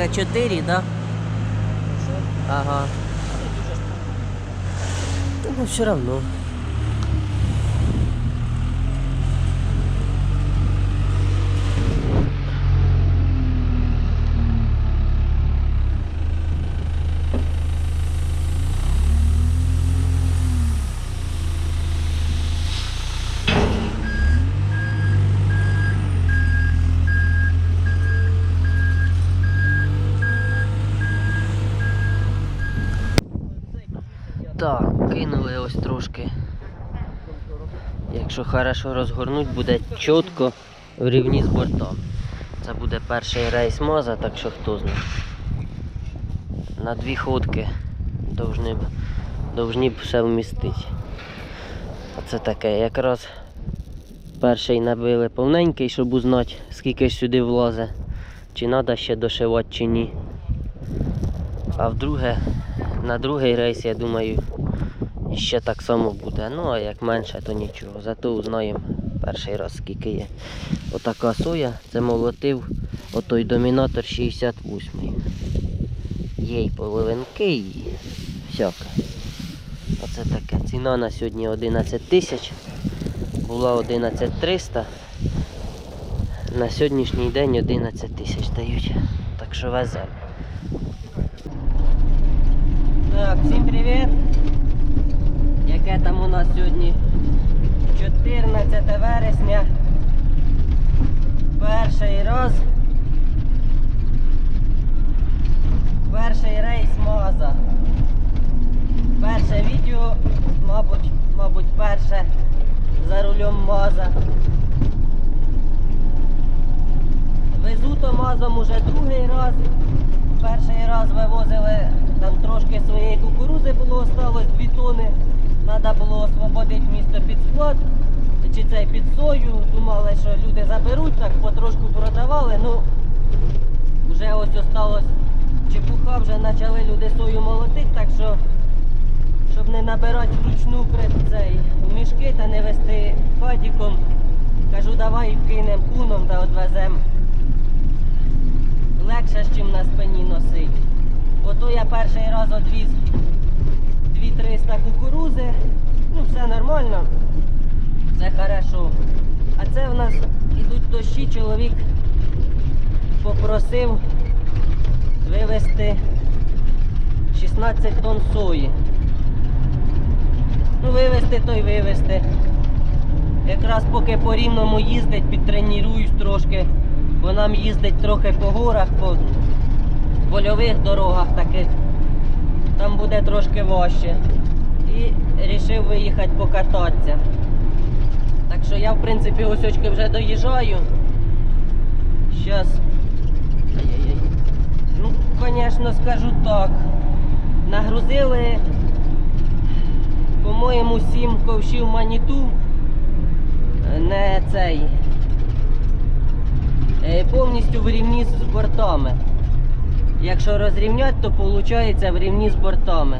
Це 4, да? Ага. Ну, все равно. Так, кинули ось трошки. Якщо хорошо розгорнуть, буде чітко в рівні з бортом. Це буде перший рейс маза, так що хто знає. На дві ходки довжні б, довжні б все вмістити. Оце таке. Якраз перший набили повненький, щоб узнати, скільки сюди влазе. Чи треба ще дошивати, чи ні. А вдруге, на другий рейс, я думаю, ще так само буде. Ну, а як менше, то нічого. Зато узнаємо перший раз, скільки є. Отака соя, це молотив отой домінатор 68. Є й половинки і всяке. Оце таке. Ціна на сьогодні 11 тисяч. Була 11 300. На сьогоднішній день 11 тисяч дають. Так що веземо. Так, всім привіт! Яке там у нас сьогодні 14 вересня. Перший раз. Перший рейс Маза. Перше відео, мабуть, мабуть, перше за рулем Маза. Везу то Мазом уже другий раз. Перший раз вивозили там трошки своєї кукурузи було осталось 2 тони. Треба освободити місто під склад чи цей під сою. Думали, що люди заберуть, так потрошку продавали. Ну вже ось осталось чепуха, вже почали люди сою молотити, так що щоб не набирати вручну цей мішки та не вести хатіком. Кажу, давай кинемо пуном та відвеземо легше, чим на спині носить. Ото я перший раз одвіз 2-300 кукурузи. Ну, все нормально, все хорошо. А це в нас ідуть дощі, чоловік попросив вивезти 16 тонн сої. Ну, вивезти, то й вивезти. Якраз поки по рівному їздить, підтренуюсь трошки, бо нам їздить трохи по горах, по польових дорогах таких. Там буде трошки важче. І вирішив виїхати покататися. Так що я, в принципі, осьочки вже доїжджаю. Щас. Ну, звісно, скажу так. Нагрузили, по-моєму, 7 ковшів маніту не цей. е, Повністю в рівні з бортами. Якщо розрівняти, то виходить в рівні з бортами.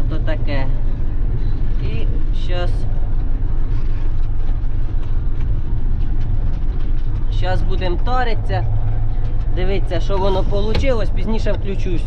Ото таке. І зараз. Зараз будемо таритися. Дивіться, що воно вийшло, пізніше включусь.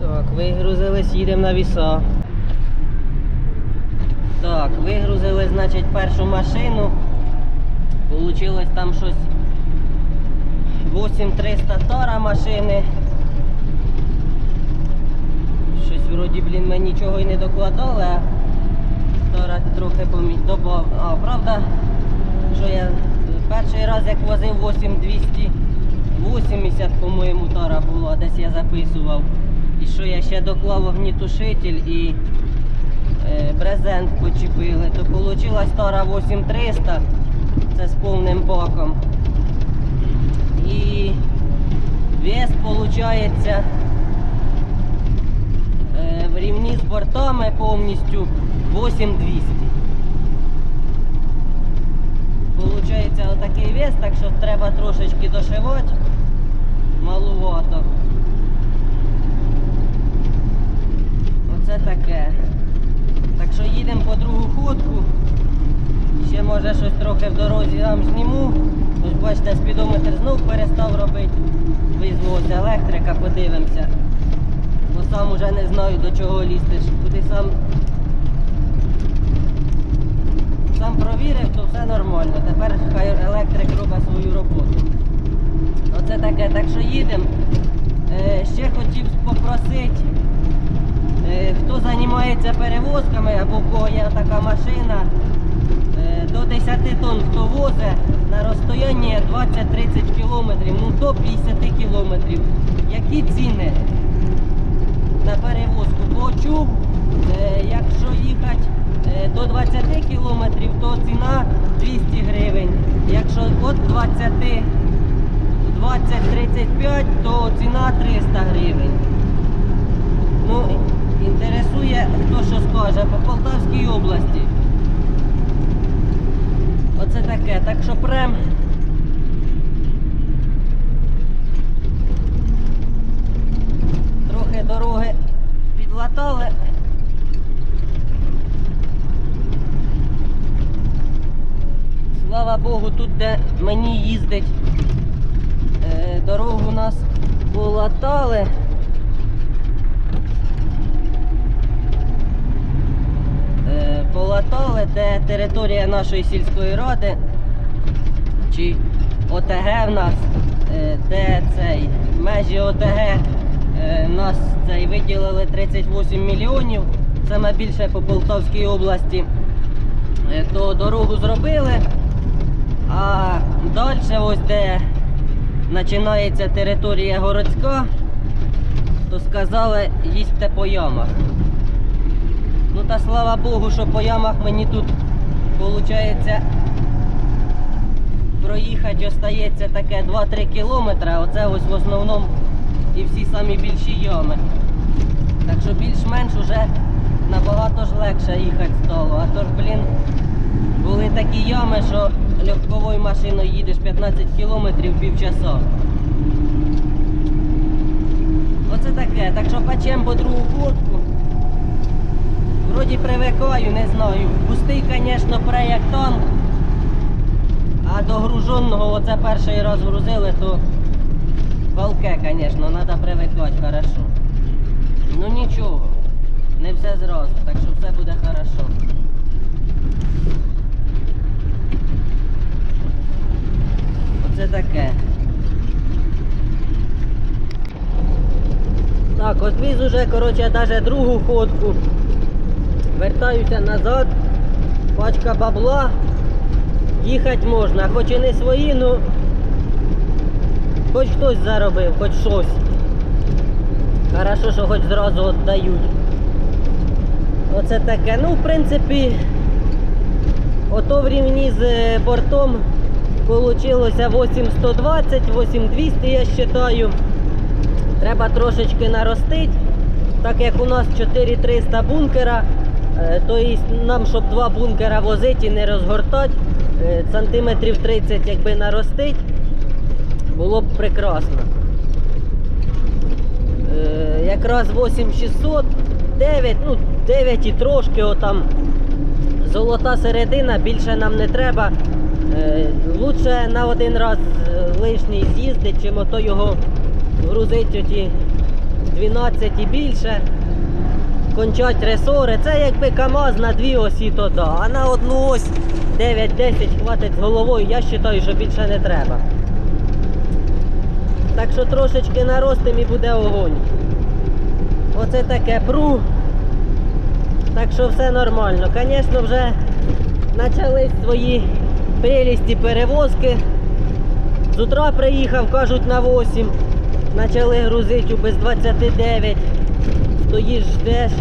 Так, вигрузились, їдемо на віса. Так, вигрузили, значить, першу машину. Получилось там щось 8300 тара машини. Щось вроді, блін, ми нічого й не докладали, а трохи помі... добав. А, правда, що я перший раз як возив 8280, по-моєму, тара була, десь я записував. І що я ще доклав огнітушитель і е, брезент почепили, то вийшла тара 8300, це з повним баком. І вес виходить е, в рівні з бортами повністю 8200. Получається отакий вес, так що треба трошечки дошивати. Малувато. Оце таке. Так що їдемо по другу ходку. Ще може щось трохи в дорозі вам зніму. Ось бачите, спідометр знов перестав робити. Визволося електрика, подивимося. Бо сам уже не знаю до чого лізти. Куди сам сам провірив, то все нормально. Тепер хай електрик робить свою роботу. Оце таке, так що їдемо. Е, ще хотів попросити, займається перевозками або в кого є така машина, е, до 10 тонн хто возить на розстоянні 20-30 кілометрів, ну до 50 кілометрів. Які ціни на перевозку? Бо чув, е, якщо їхати е, до 20 кілометрів, то ціна 200 гривень. Якщо від 20 20-35, то ціна 300 гривень. Ну, інтересує, хто що скаже, по Полтавській області. Оце таке, так що прям. Трохи дороги підлатали. Слава Богу, тут де мені їздить, е, дорогу нас полатали. Е, полатали, де територія нашої сільської ради, чи ОТГ в нас, е, де цей межі ОТГ е, нас цей виділили 38 мільйонів, саме більше по Полтавській області, Е, то дорогу зробили. А далі, ось де починається територія городська, то сказали їсти по ямах. Ну та слава Богу, що по ямах мені тут виходить проїхати остається таке 2-3 кілометри, оце ось в основному і всі самі більші ями. Так що більш-менш уже набагато ж легше їхати стало. А то ж, блін, були такі ями, що легковою машиною їдеш 15 кілометрів півчаса. Оце таке. Так що печем по другу ходку. Вроді привикаю, не знаю. Пустий, звісно, пре як. А до груженого оце перший раз грузили, то палке, звісно, треба привикати хорошо. Ну нічого, не все зразу, так що все буде хорошо. Оце таке. Так, от віз уже, коротше, навіть другу ходку. Вертаюся назад, пачка бабла, їхати можна, хоч і не свої, ну хоч хтось заробив, хоч щось. Хорошо, що хоч зразу віддають. Оце таке. Ну, в принципі, ото в рівні з е, бортом вийшло 8120, 8200, я вважаю. Треба трошечки наростити, так як у нас 4300 бункера, то є нам, щоб два бункера возити і не розгортати, е, сантиметрів 30 якби наростить, було б прекрасно. Е, Якраз 8600, 9, ну 9 і трошки отам. Золота середина, більше нам не треба. Лучше на один раз лишній з'їздить, чим ото його грузить оті 12 і більше. Кончать ресори. Це якби КАМАЗ на дві осі, то да. А на одну ось 9-10 хватить з головою, я вважаю, що більше не треба. Так що трошечки наростим і буде огонь. Оце таке пру. Так що все нормально. Звісно, вже почались свої прелісті перевозки. З утра приїхав, кажуть, на 8. Почали грузити без 29. Стоїш, ждеш.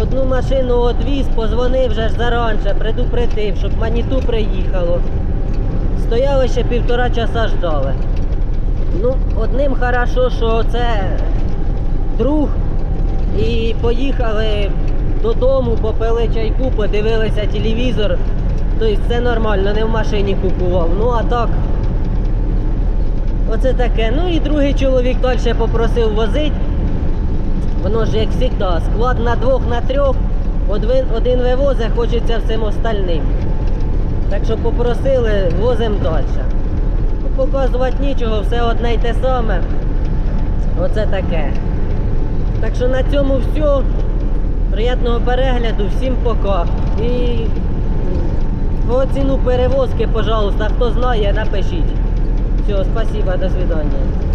Одну машину одвіз, позвонив вже ж заранше, предупредив, щоб маніту приїхало. Стояли ще півтора часа ждали. Ну, одним хорошо, що це друг. І поїхали додому, попили чайку, подивилися телевізор. Тобто це нормально, не в машині кукував. Ну а так. Оце таке. Ну і другий чоловік далі попросив возити. Воно ж як завжди, склад на двох, на трьох, один, один вивозить, хочеться всім остальним. Так що попросили, возимо далі. Ну, Показувати нічого, все одне й те саме. Оце таке. Так що на цьому все. Приятного перегляду, всім пока. І по ціну перевозки, пожалуйста, хто знає, напишіть. Все, спасибо, до свидання.